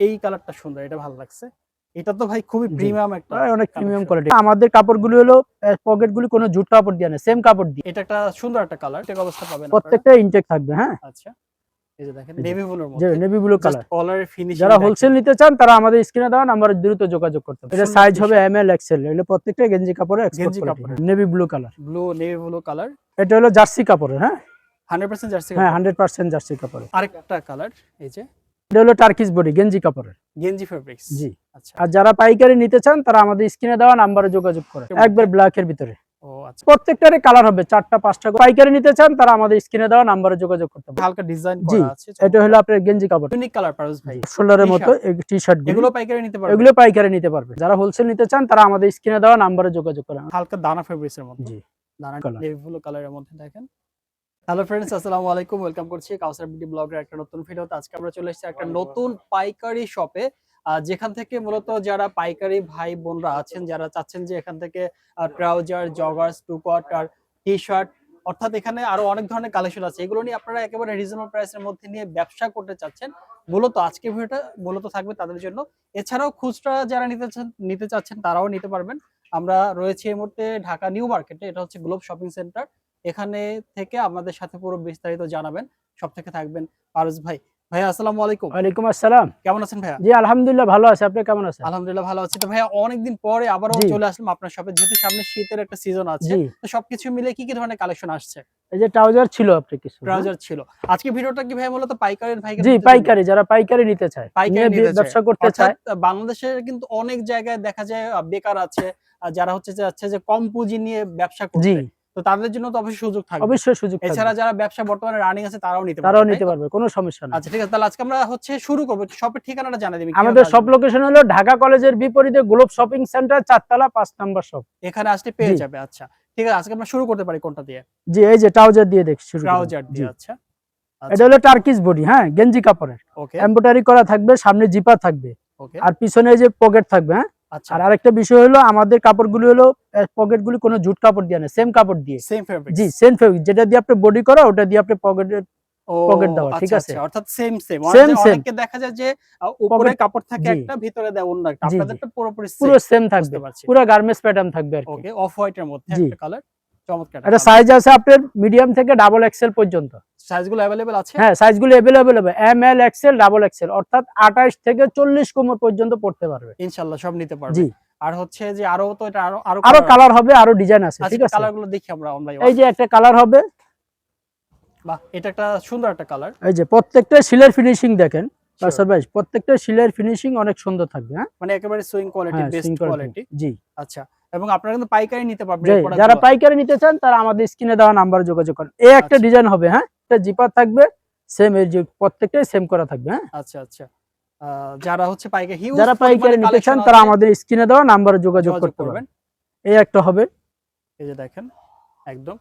এই কালারটা সুন্দর এটা ভালো লাগছে। এটা তো ভাই খুবই প্রিমিয়াম একটা অনেক প্রিমিয়াম কোয়ালিটি আমাদের কাপড়গুলো হলো পকেট গুলি কোনো জুট কাপড় দিয়ে না সেম কাপড় দিয়ে। এটা একটা সুন্দর একটা কালার ঠিক অবস্থা পাবেন। প্রত্যেকটা ইনটেক থাকবে হ্যাঁ? আচ্ছা এই যে দেখেন নেভি ব্লুর মধ্যে। নেভি ব্লু কালার কলারের ফিনিশিং যারা হোলসেল নিতে চান তারা আমাদের স্ক্রিনে দেওয়া নাম্বারে দ্রুত যোগাযোগ করতে এটা সাইজ হবে এম এল এক্সেল এগুলো প্রত্যেকটা গেঞ্জি কাপড়ে এক্সপোর্ট কাপড়ের। Navy blue colour blue navy blue colour এটা হলো জার্সি কাপড়ের হ্যাঁ? 100% জার্সি হ্যাঁ হান্ড্রেড পার্সেন্ট জার্সি কাপড়ের। আরেকটা কালার এই যে। এটা হলো টার্কিস বডি গেঞ্জি কাপড়ের। গেঞ্জি ফেব্রিক্স জি। আচ্ছা। আর যারা পাইকারি নিতে চান তারা আমাদের স্ক্রিনে দেওয়া নাম্বারে যোগাযোগ করে? একবার ব্ল্যাকের ভিতরে। ও আচ্ছা। কালার হবে চারটা পাঁচটা পাইকারি নিতে চান তারা আমাদের স্ক্রিনে দেওয়া নাম্বারে যোগাযোগ করতে হবে হালকা ডিজাইন করা আছে এটা হলো আপনার গেঞ্জি কাপড়। ইউনিক কালার পারস ভাই। t-shirt। মতো টি শার্ট এগুলো পাইকারি নিতে পারবেন এগুলো পাইকারি নিতে পারবে। যারা হোলসেল নিতে চান তারা আমাদের স্ক্রিনে দেওয়া নাম্বারে যোগাযোগ করে। হালকা দানা ফেব্রিক্স এর মধ্যে জি। দানা ব্লু কালারের মধ্যে দেখেন। হ্যালো ফ্রেন্ডস আসসালামু আলাইকুম। ওয়েলকাম করছি কাউসার বিডি ব্লগের একটা নতুন ভিডিওতে আজকে আমরা চলে এসেছি একটা নতুন পাইকারি শপে যেখান থেকে মূলত যারা পাইকারি ভাই বোনরা আছেন যারা চাচ্ছেন যে এখান থেকে ট্রাউজার জগার্স টু আর টি শার্ট অর্থাৎ এখানে আরও অনেক ধরনের কালেকশন আছে। এগুলো নিয়ে আপনারা একেবারে রিজনেবল প্রাইসের মধ্যে নিয়ে ব্যবসা করতে চাচ্ছেন। মূলত আজকে ভিডিওটা মূলত থাকবে তাদের জন্য। এছাড়াও খুচরা যারা নিতে নিতে চাচ্ছেন তারাও নিতে পারবেন। আমরা রয়েছে এই মুহূর্তে ঢাকা নিউ মার্কেটে। এটা হচ্ছে গ্লোব শপিং সেন্টার এখানে থেকে আমাদের সাথে পুরো বিস্তারিত জানাবেন। সব থেকে থাকবেন পারস ভাই। ভাইয়া আসসালামু আলাইকুম। ওয়ালাইকুম আসসালাম। কেমন আছেন ভাইয়া? জি আলহামদুলিল্লাহ ভালো আছে। আপনি কেমন আছেন? আলহামদুলিল্লাহ ভালো আছি। তো ভাইয়া অনেকদিন পরে আবারও চলে আসলাম আপনার শপে। যেহেতু সামনে শীতের একটা সিজন আছে তো সবকিছু মিলে কি কি ধরনের কালেকশন আসছে? এই যে ট্রাউজার ছিল আপনি কিছু হ্যাঁ? ট্রাউজার ছিল। আজকে ভিডিওটা কি ভাই মূলত পাইকারের ভাই জি পাইকারি যারা পাইকারি নিতে চায় পাইকারি। ব্যবসা করতে চায়। বাংলাদেশের কিন্তু অনেক জায়গায় দেখা যায় বেকার আছে যারা হচ্ছে যে যে কম পুঁজি নিয়ে ব্যবসা করতে তো তাদের জন্য তো অবশ্যই সুযোগ থাকবে। অবশ্যই সুযোগ থাকবে। এছাড়া যারা ব্যবসা বর্তমানে রানিং আছে তারাও নিতে তারাও নিতে পারবে কোনো সমস্যা নেই। আচ্ছা ঠিক আছে তাহলে আজকে আমরা হচ্ছে শুরু করব। শপের ঠিকানাটা জানা দিবি আমাদের সব লোকেশন হলো ঢাকা কলেজের বিপরীতে গ্লোব শপিং সেন্টার চারতলা পাঁচ নাম্বার শপ এখানে আসলে পেয়ে যাবে আচ্ছা। ঠিক আছে আজকে আমরা শুরু করতে পারি কোনটা দিয়ে? জি এই যে ট্রাউজার দিয়ে দেখ শুরু ট্রাউজার দিয়ে আচ্ছা। এটা হলো টার্কিস বডি হ্যাঁ গেঞ্জি কাপড়ের। ওকে এমব্রয়ডারি করা থাকবে সামনে জিপা থাকবে। ওকে আর পিছনে এই যে পকেট থাকবে হ্যাঁ? আচ্ছা। আর আরেকটা বিষয় হলো আমাদের কাপড়গুলো হলো পকেট গুলি কোনো জুট কাপড় দিয়ে না সেম কাপড় দিয়ে। সেম ফেব্রিক জি সেম ফেব্রিক যেটা দিয়ে আপনি বডি করা ওটা দিয়ে আপনি পকেটের পকেট দেওয়া, ঠিক আছে? অর্থাৎ সেম সেম সেম সেম অনেককে দেখা যায় যে উপরে কাপড় থাকে একটা ভিতরে দেয় অন্য একটা। আপনাদের পুরোপুরি পুরো সেম থাকবে। পুরো গার্মেন্টস প্যাটার্ন থাকবে আর কি। ওকে অফ হোয়াইটের মধ্যে একটা কালার চমৎকার এটা সাইজ আছে আপনার মিডিয়াম থেকে ডাবল এক্সেল পর্যন্ত সাইজগুলো अवेलेबल আছে হ্যাঁ সাইজগুলো অ্যাভেলেবেল হবে M L XL double XL অর্থাৎ আঠাশ থেকে চল্লিশ কোমর পর্যন্ত পড়তে পারবে ইনশাআল্লাহ সব নিতে পারবে জি আর হচ্ছে যে আরো তো এটা আরো আরো আরো কালার হবে আরো ডিজাইন আছে ঠিক আচ্ছা আছে কালারগুলো দেখি আমরা অনলাইন এই যে একটা কালার হবে বাহ এটা একটা সুন্দর একটা কালার এই যে প্রত্যেকটা শিলের ফিনিশিং দেখেন কাসার ভাই প্রত্যেকটা শিলের ফিনিশিং অনেক সুন্দর থাকবে হ্যাঁ মানে একেবারে সুইং কোয়ালিটি হ্যাঁ বেস্ট swing quality। কোয়ালিটি জি আচ্ছা এবং আপনারা কিন্তু পাইকারি নিতে পারবেন যারা। পাইকারি নিতে চান তারা আমাদের স্ক্রিনে দেওয়া নাম্বার যোগাযোগ করেন। এই একটা আচ্ছা। ডিজাইন হবে হ্যাঁ? একটা জিপার থাকবে সেম যে প্রত্যেকটাই সেম করা থাকবে হ্যাঁ? আচ্ছা আচ্ছা। যারা হচ্ছে পাইকারি হিউজ যারা পাইকারি নিতে চান তারা আমাদের স্ক্রিনে দেওয়া নাম্বারে যোগাযোগ করতে করবেন। পারবেন এই একটা হবে। এই যে দেখেন একদম।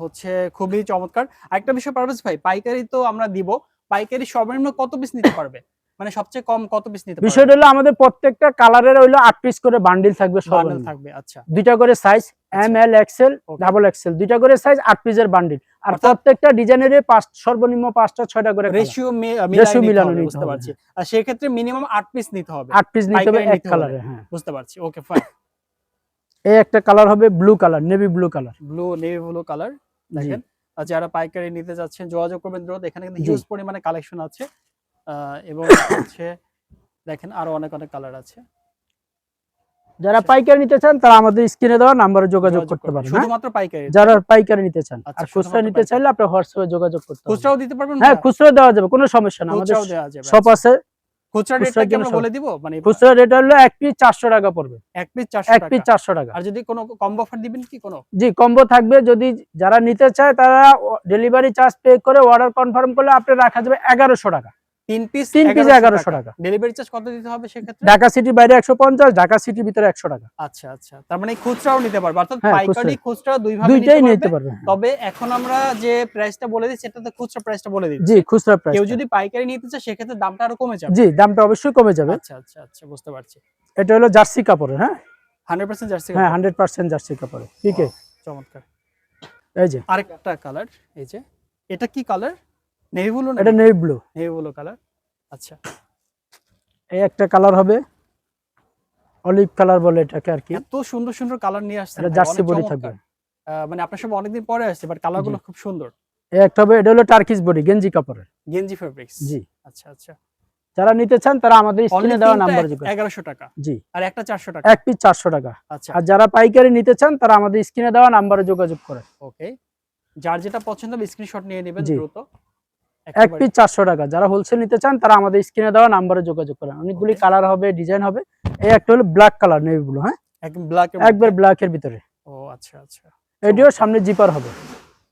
হচ্ছে খুবই চমৎকার। আরেকটা বিষয় পারভেজ ভাই পাইকারি তো আমরা দিব। পাইকারি সর্বনিম্ন কত পিস নিতে পারবে? মানে সবচেয়ে কম কত পিস নিতে বিষয়টা হলো আমাদের প্রত্যেকটা কালারের হইল আট পিস করে বান্ডিল থাকবে বান্ডেল থাকবে আচ্ছা। দুইটা করে size M L XL. Double XL দুইটা করে সাইজ আট পিসের বান্ডিল আর প্রত্যেকটা ডিজাইনের পাঁচ সর্বনিম্ন পাঁচটা ছয়টা করে। রেশিও Ratio মিলানো বুঝতে পারছি। আর সেক্ষেত্রে মিনিমাম আট পিস নিতে হবে। আট পিস নিতে হবে এক হলে। কালারে হ্যাঁ। বুঝতে পারছি ওকে ফাইন এই একটা কালার হবে blue colour navy blue colour blue navy blue colour দেখেন। আর যারা পাইকারি নিতে যাচ্ছেন যোগাযোগ করবেন দ্রুত এখানে কিন্তু। হিউজ পরিমাণে কালেকশন আছে। এবং হচ্ছে দেখেন আরও অনেক অনেক কালার আছে। যারা আচ্ছা। পাইকারি নিতে চান তারা আমাদের স্ক্রিনে দেওয়া নাম্বারে যোগাযোগ করতে পারেন হ্যাঁ? শুধুমাত্র পাইকারি। যারা পাইকারি নিতে চান আচ্ছা, আর খুচরা নিতে চাইলে আপনি হোয়াটসঅ্যাপে যোগাযোগ করতে পারেন খুচরাও দিতে পারবেন হ্যাঁ? খুচরা দেওয়া যাবে কোনো সমস্যা না। আমাদের যাবে শপ আছে। খুচরা রেটটা কি আমরা বলে দিব মানে খুচরা রেট হলো এক পিস চারশো টাকা পড়বে। এক পিস চারশো এক পিস টাকা চারশো টাকা। আর যদি কোনো কম্বো অফার দিবেন কি কোনো? জি কম্বো থাকবে। যদি যারা নিতে চায় তারা ডেলিভারি চার্জ পে করে অর্ডার কনফার্ম করলে আপনি রাখা যাবে এগারোশো টাকা। তিন পিস তিন পিস এগারোশো টাকা। ডেলিভারি চার্জ কত দিতে হবে সেক্ষেত্রে? ঢাকা সিটি বাইরে একশো পঞ্চাশ ঢাকা সিটির ভিতরে একশো টাকা। আচ্ছা আচ্ছা। তার মানে খুচরাও নিতে পারবে। অর্থাৎ হ্যাঁ, পাইকারি খুচরা দুই দুইটাই নিতে নিতে পারবে পারবে তবে এখন আমরা যে প্রাইসটা বলে দিই সেটাতে খুচরা প্রাইসটা বলে দিই জি খুচরা প্রাইস কেউ যদি পাইকারি নিতে চায় সেক্ষেত্রে দামটা আরও কমে যাবে। জি দামটা অবশ্যই কমে যাবে। আচ্ছা আচ্ছা আচ্ছা বুঝতে পারছি। এটা হলো জার্সি হ্যাঁ? হান্ড্রেড পার্সেন্ট জার্সি হ্যাঁ হান্ড্রেড পার্সেন্ট জার্সি কাপড়ের ঠিক আছে। চমৎকার। এই যে। আরেকটা কালার এই যে। এটা কি কালার? নেভি ব্লু এটা navy blue navy blue colour আচ্ছা। এই একটা কালার হবে। অলিভ কালার বলে এটাকে আর কি। এত সুন্দর সুন্দর কালার নিয়ে আসছেন এটা জার্সি বডি থাকবে। মানে আপনার সব অনেকদিন পরে আসছে বাট কালারগুলো খুব সুন্দর। এই একটা হবে এটা হলো টার্কিস বডি গেঞ্জি কাপড়ের। গেঞ্জি ফেব্রিক্স জি। আচ্ছা আচ্ছা। যারা নিতে চান তারা আমাদের স্ক্রিনে দেওয়া নাম্বার যোগাযোগ এগারোশো টাকা। জি। আর একটা চারশো টাকা। এক পিস চারশো টাকা। আচ্ছা। আর যারা পাইকারি নিতে চান তারা আমাদের স্ক্রিনে দেওয়া নাম্বারে যোগাযোগ করে। ওকে যার যেটা পছন্দ হবে স্ক্রিনশট নিয়ে নেবেন। দ্রুত। এক পিস চারশো টাকা। যারা হোলসেল নিতে চান তারা আমাদের স্ক্রিনে দেওয়া নাম্বারে যোগাযোগ করেন। অনেকগুলি কালার হবে ডিজাইন হবে। এই একটা হলো ব্ল্যাক কালার নেভি ব্লু হ্যাঁ? একদম ব্ল্যাক একবার ব্ল্যাক এর ভিতরে। ও আচ্ছা আচ্ছা। এটিও সামনে জিপার হবে।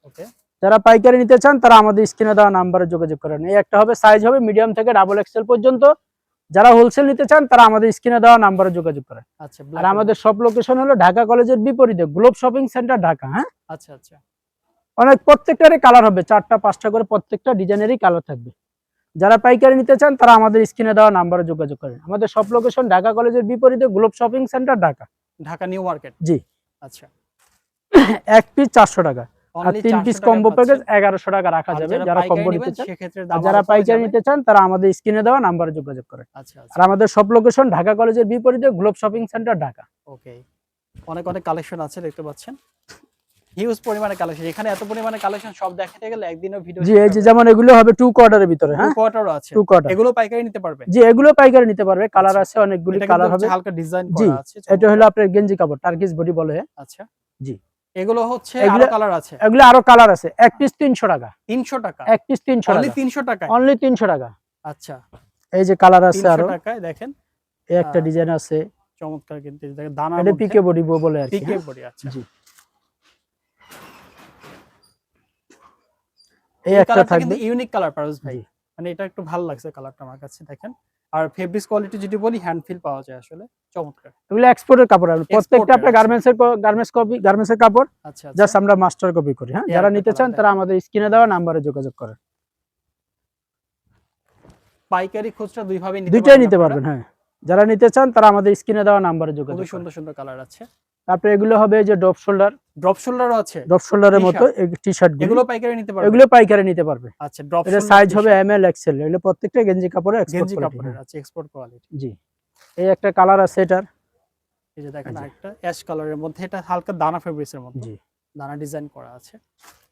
ওকে যারা পাইকারি নিতে চান তারা আমাদের স্ক্রিনে দেওয়া নাম্বারে যোগাযোগ করেন। এই একটা হবে সাইজ হবে মিডিয়াম থেকে ডাবল এক্সেল পর্যন্ত। যারা হোলসেল নিতে চান তারা আমাদের স্ক্রিনে দেওয়া নাম্বারে যোগাযোগ করেন। আচ্ছা আর আমাদের সব লোকেশন হলো ঢাকা কলেজের বিপরীতে গ্লোব শপিং সেন্টার ঢাকা হ্যাঁ? আচ্ছা আচ্ছা। অনেক প্রত্যেকটারই কালার হবে চারটা পাঁচটা করে প্রত্যেকটা ডিজাইনেরই কালার থাকবে। যারা পাইকারি নিতে চান তারা আমাদের স্ক্রিনে দেওয়া নাম্বারে যোগাযোগ করেন। আমাদের সব লোকেশন ঢাকা কলেজের বিপরীতে Globe Shopping Centre Dhaka. Dhaka New Market জি। আচ্ছা। এক পিস চারশো টাকা। আর তিন পিস কম্বো প্যাকেজ এগারোশো টাকা রাখা যাবে। যারা কম্বো নিতে চান আর যারা পাইকারি নিতে চান তারা আমাদের স্ক্রিনে দেওয়া নাম্বারে যোগাযোগ করেন। আচ্ছা আর আচ্ছা আমাদের সব লোকেশন ঢাকা কলেজের বিপরীতে Globe Shopping Centre Dhaka. Okay অনেক অনেক কালেকশন আছে দেখতে পাচ্ছেন। হিউজ পরিমাণে কালেকশন এখানে এত পরিমাণে কালেকশন সব দেখাতে গেলে একদিনও ভিডিও জি এই যে যেমন এগুলো হবে টু কোয়ার্টারের ভিতরে হ্যাঁ? কোয়ার্টারও আছে। টু কোয়ার্টার এগুলো পাইকারি নিতে পারবে। জি এগুলো পাইকারি নিতে পারবে। কালার আছে অনেকগুলি কালার হবে। হালকা ডিজাইন করা আছে এটা হলো আপনার গেঞ্জি কাপড় টার্কিস বডি বলে। আচ্ছা। জি। এগুলো হচ্ছে আরও কালার আছে। এগুলো আরও কালার আছে। এক পিস তিনশো টাকা। 300 টাকা। এক পিস তিনশো অনলি টাকা। 300 টাকায়? অনলি তিনশো টাকা। আচ্ছা। এই যে কালার আছে 300 আরও। টাকায় দেখেন। এই একটা ডিজাইন আছে। চমৎকার কিন্তু। দেখেন দানা এটা পিকে বডি বলে আর কি পিকে হ্যাঁ? বডি আচ্ছা। জি। এই একটা থাকবে। কিন্তু ইউনিক কালার পারস ভাই। মানে এটা একটু ভালো লাগছে কালারটা আমার কাছে দেখেন। আর ফেব্রিক কোয়ালিটি যদি বলি হ্যান্ড ফিল পাওয়া যায় আসলে। চমৎকার। এগুলো এক্সপোর্টের কাপড়। আর প্রত্যেকটা আপনার গার্মেন্টস এর গার্মেন্টস কপি গার্মেন্টস এর কাপড়। আচ্ছা আচ্ছা। জাস্ট আমরা মাস্টার কপি করি হ্যাঁ? যারা নিতে চান তারা আমাদের স্ক্রিনে দেওয়া নাম্বারে যোগাযোগ করেন। পাইকারি খুচরা দুই ভাবে নিতে দুইটাই নিতে। পারবেন হ্যাঁ। যারা নিতে চান তারা আমাদের স্ক্রিনে দেওয়া নাম্বারে যোগাযোগ করেন। সুন্দর সুন্দর কালার আছে। তারপরে এগুলো হবে যে ড্রপ শোল্ডার। ড্রপ শোল্ডারও আছে। ড্রপ শোল্ডারের। মতো টি শার্ট এগুলো পাইকারি নিতে পারবে? এগুলো পাইকারি নিতে পারবে। আচ্ছা ড্রপ এটা সাইজ হবে এম এল এক্সেল এগুলো প্রত্যেকটা গেঞ্জি কাপড়ের এক্সপোর্ট গেঞ্জি কাপড়ের আছে এক্সপোর্ট কোয়ালিটি জি। এই একটা কালার আছে এটার। এই যে দেখেন একটা আরেকটা অ্যাশ কালারের মধ্যে। এটা হালকা দানা ফেব্রিক্সের মধ্যে। জি। দানা ডিজাইন করা আছে।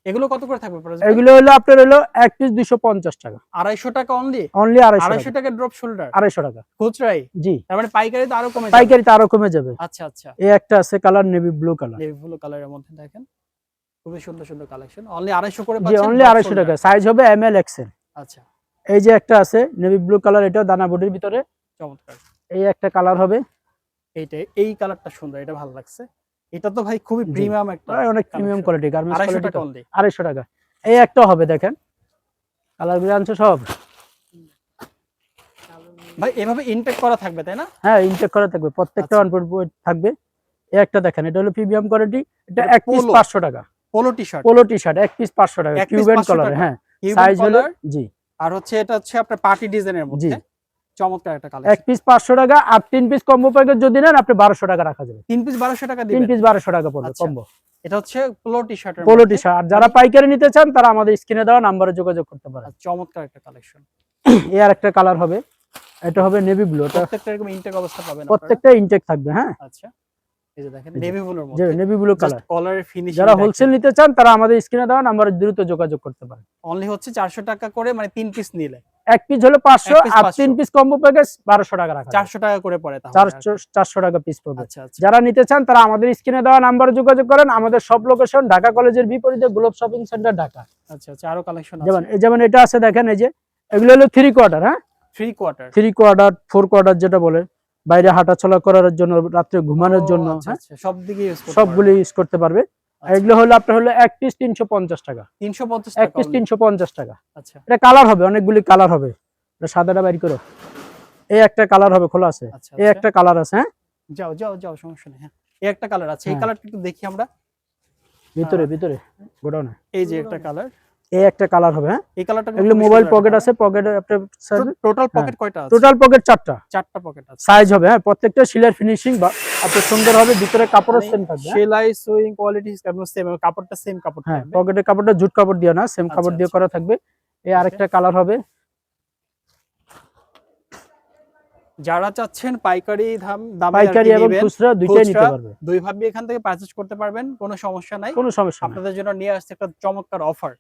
এগুলো কত করে থাকবে এগুলো হলো আপনার হলো এক পিস দুইশো পঞ্চাশ টাকা। আড়াইশো টাকা অনলি অনলি আড়াইশো টাকা। ড্রপ শোল্ডার আড়াইশো টাকা। খুচরাই? জি। তার মানে পাইকারি তো আরও কমে যাবে? পাইকারিতে আরও কমে যাবে। আচ্ছা আচ্ছা। এই একটা আছে colour navy blue colour. Navy blue কালারের মধ্যে দেখেন। খুবই সুন্দর সুন্দর কালেকশন অনলি আড়াইশো করে জি অনলি আড়াইশো টাকা। সাইজ হবে এম এল এক্সেল আচ্ছা। এই যে একটা আছে নেভি ব্লু কালার এটাও দানা বডির ভিতরে। চমৎকার। এই একটা কালার হবে। এইটা এই কালারটা সুন্দর এটা ভালো লাগছে। এটা তো ভাই খুবই প্রিমিয়াম একটা অনেক প্রিমিয়াম কোয়ালিটি গার্মেন্টস কোয়ালিটি টাকা অনলি আড়াইশো টাকা। এই একটা হবে দেখেন। কালারগুলো আনছো সব? ভাই এভাবে ইনটেক করা থাকবে তাই না? হ্যাঁ ইনটেক করা থাকবে। প্রত্যেকটা আচ্ছা। ওয়ান পয়েন্ট থাকবে। এই একটা দেখেন এটা হলো প্রিমিয়াম কোয়ালিটি এটা এক পিস polo। পাঁচশো টাকা। Polo T shirt polo T shirt এক পিস পাঁচশো টাকা। কিউবেন 500 কালার হ্যাঁ। সাইজ হলো জি। আর হচ্ছে এটা হচ্ছে আপনার পার্টি ডিজাইনের মধ্যে। চমৎকার একটা এক পিস পাঁচশো টাকা আর তিন পিস কম্বো প্যাকেজ যদি নেন আপনি বারোশো টাকা রাখা যাবে। তিন পিস বারোশো টাকা তিন পিস বারোশো টাকা পড়বে আচ্ছা। কম্বো এটা হচ্ছে পোলো টি শার্টের পোলো টি শার্ট যারা পাইকারি নিতে চান তারা আমাদের স্ক্রিনে দেওয়া নাম্বারে যোগাযোগ করতে পারে চমৎকার একটা কালেকশন এই আর একটা কালার হবে। এটা হবে নেভি ব্লু এটা প্রত্যেকটা এরকম ইনটেক অবস্থা পাবেন প্রত্যেকটা ইনটেক থাকবে হ্যাঁ। আচ্ছা। এই যে দেখেন নেভি ব্লুর মধ্যে। নেভি ব্লু কালার কলারের ফিনিশিং যারা হোলসেল নিতে চান তারা আমাদের স্ক্রিনে দেওয়া নাম্বারে দ্রুত যোগাযোগ করতে পারে অনলি হচ্ছে চারশো টাকা করে মানে তিন পিস নিলে। এক পিস হলো পাঁচশো এক piece আর তিন পিস কম্বো প্যাকেজ বারোশো টাকা রাখা যাবে। চারশো টাকা করে পড়ে তাহলে। চারশো চারশো টাকা পিস পড়বে। যারা নিতে চান তারা আমাদের স্ক্রিনে দেওয়া নাম্বারে যোগাযোগ করেন। আমাদের সব লোকেশন ঢাকা কলেজের বিপরীতে গ্লোব শপিং সেন্টার ঢাকা। আচ্ছা আচ্ছা আরও কালেকশন যেমন আছে এই যেমন এটা আছে দেখেন এই যে এগুলো হলো থ্রি কোয়ার্টার হ্যাঁ? Three quarter three quarter four quarter যেটা বলে। বাইরে হাঁটাচলা করার জন্য রাত্রে ঘুমানোর জন্য হ্যাঁ, সব ইউজ করতে সবগুলি ইউজ করতে পারবে। আচ্ছা। এগুলো হলো আপনার হলো এক পিস তিনশো পঞ্চাস টাকা। তিনশো পঞ্চাশ এক পিস তিনশো পঞ্চাশ টাকা। আচ্ছা। এটা কালার হবে অনেকগুলি কালার হবে। এটা সাদাটা বাইর করো। এই একটা কালার হবে খোলা আছে। আচ্ছা এই আচ্ছা। একটা কালার আছে হ্যাঁ? যাও যাও যাও সমস্যা নেই হ্যাঁ। এই একটা কালার আছে এই হ্যাঁ। কালারটা একটু দেখি আমরা। ভিতরে ভিতরে গোডাউনে। এই যে একটা কালার এই একটা কালার হবে হ্যাঁ? এই কালারটা এগুলো মোবাইল পকেট আছে পকেটে আপনার টোটাল হ্যাঁ। পকেট কয়টা আছে? টোটাল পকেট চারটা। চারটা পকেট আছে। সাইজ হবে হ্যাঁ প্রত্যেকটা শিলার ফিনিশিং বা এত সুন্দর হবে ভিতরে কাপড়ও মানে সেম থাকবে হ্যাঁ? সেলাই সুইং কোয়ালিটি একদম সেম কাপড়টা সেম কাপড় হ্যাঁ পকেটের কাপড়টা জুট কাপড় দিয়ে না সেম আচ্ছা, কাপড় দিয়ে আচ্ছা। করা থাকবে। এই আরেকটা কালার হবে। যারা চাচ্ছেন পাইকারি দাম পাইকারি এবং খুচরা দুইটাই নিতে পারবে। দুই ভাবে এখান থেকে পারচেজ করতে পারবেন কোনো সমস্যা নাই। কোনো সমস্যা আপনাদের জন্য নিয়ে আসছে একটা চমৎকার offer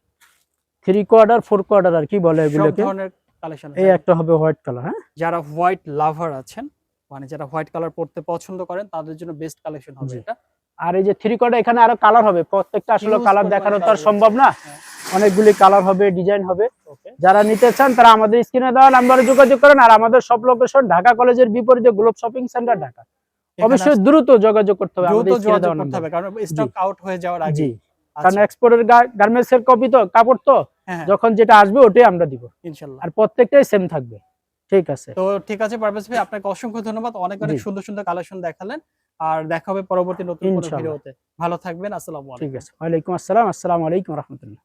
three quarter four quarter আর কি বলে এগুলোকে? কালেকশন এই একটা হবে হোয়াইট কালার হ্যাঁ? যারা হোয়াইট লাভার আছেন মানে যারা হোয়াইট কালার পড়তে পছন্দ করেন তাদের জন্য বেস্ট কালেকশন হবে এটা। আর এই যে থ্রি কোয়ার্টার এখানে আরও কালার হবে। প্রত্যেকটা আসলে কালার দেখানো তো আর সম্ভব না। হ্যাঁ। অনেকগুলি কালার হবে ডিজাইন হবে। যারা নিতে চান তারা আমাদের স্ক্রিনে দেওয়া নাম্বারে যোগাযোগ করেন আর আমাদের সব লোকেশন ঢাকা কলেজের বিপরীতে গ্লোব শপিং সেন্টার ঢাকা। অবশ্যই দ্রুত যোগাযোগ করতে হবে দ্রুত যোগাযোগ করতে হবে কারণ স্টক আউট হয়ে যাওয়ার আগে কারণ এক্সপোর্টের গার্মেন্টস এর কপি তো কাপড় তো। যখন যেটা আসবে ওটাই আমরা দিব। ইনশাল্লাহ। আর প্রত্যেকটাই সেম থাকবে। ঠিক আছে। তো ঠিক আছে পারভেজ ভাই আপনাকে অসংখ্য ধন্যবাদ। অনেক অনেক সুন্দর সুন্দর কালেকশন দেখালেন। আর দেখা হবে পরবর্তী নতুন কোনো ভিডিওতে। ভালো থাকবেন আসসালামু আলাইকুম। ঠিক আছে। ওয়ালাইকুম আসসালাম আসসালামু আলাইকুম রহমতুল্লাহ।